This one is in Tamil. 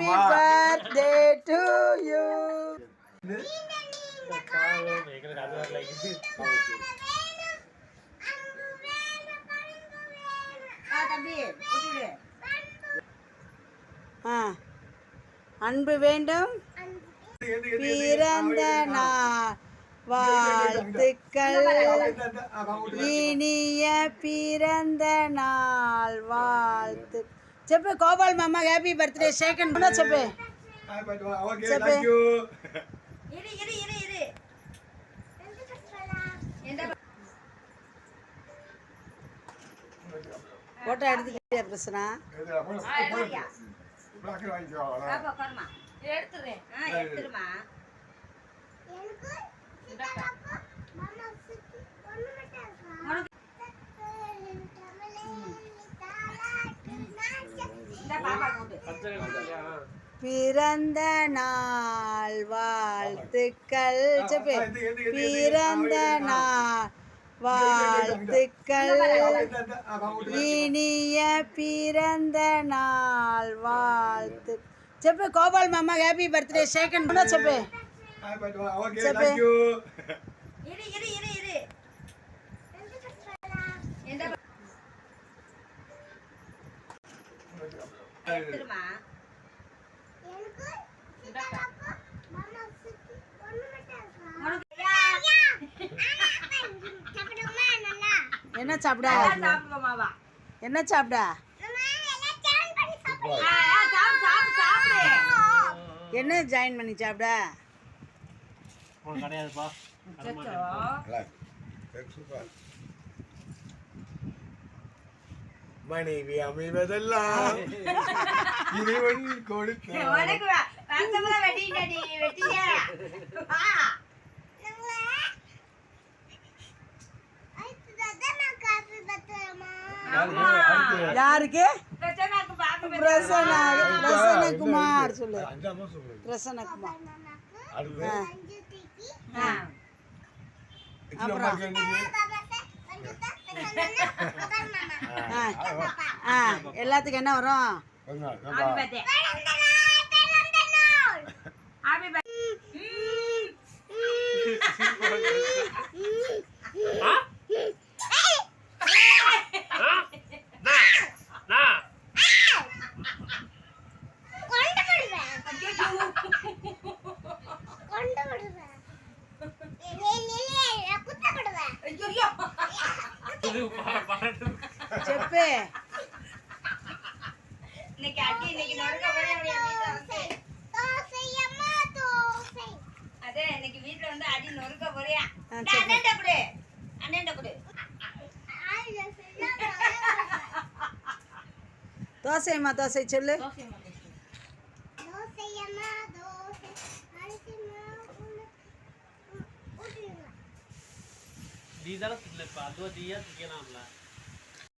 ஹாப்பி பர்த்டே டு யூ அன்பு வேண்டும். பிறந்த நாள். வாழ்த்துக்கள். இனிய பிறந்த நாள். வாழ்த்துக்கள். చెప్పు గోపాల్ మామ హ్యాపీ బర్త్డే సెకండ్ చెప్పే చెప్పే இரு இரு இரு இரு எந்த ఫోటో எடுத்துக்கிட்டே பிரச்சனை பாப்பா உட்காருமா எடுத்துறேன் ஆ எடுத்துருமா பிறந்த நாள் வாழ்த்துக்கள் பிறந்த நாள் வாழ்த்துக்கள் இனிய பிறந்த நாள் வாழ்த்து செப்பு கோபால் மாமா ஹாப்பி பர்த்டே சேகன் பண்ணா செப்பு செப்பு என்ன சாப்பிட? என்ன சாப்பிட? சாப்பிடு சாப்பிடு சாப்பிடு. என்ன ஜாயின் பண்ணி சாப்பிட? கிடையாதுப்பா. மனைவி அமைவதெல்லாம் இறைவன் கொடுத்த யாருக்கு? பிரச்சனைக்கு பாக்க பிரசன்னா பிரசன்ன குமார் சொல்லு. அஞ்சாம சொல்றது பிரசன்ன குமார் அடுத்து ஆ எல்லாத்துக்கும் என்ன வரும்? கொஞ்ச நாள், చెప్పే இன்னைக்கு அடி இன்னைக்கு நடுக்க போய் அப்படியே வீட்டுல வந்து அதே இன்னைக்கு வீட்டுல வந்து அடி நொறுக்க போறியா ஆ, இந்த சரி. அண்ணன்ட்ட கொடு அண்ணன்ட்ட கொடு தோசைம்மா தோசை சொல்லு நீ தானே தின்னப்ப அதுவா தீயா திக்கலாம்ல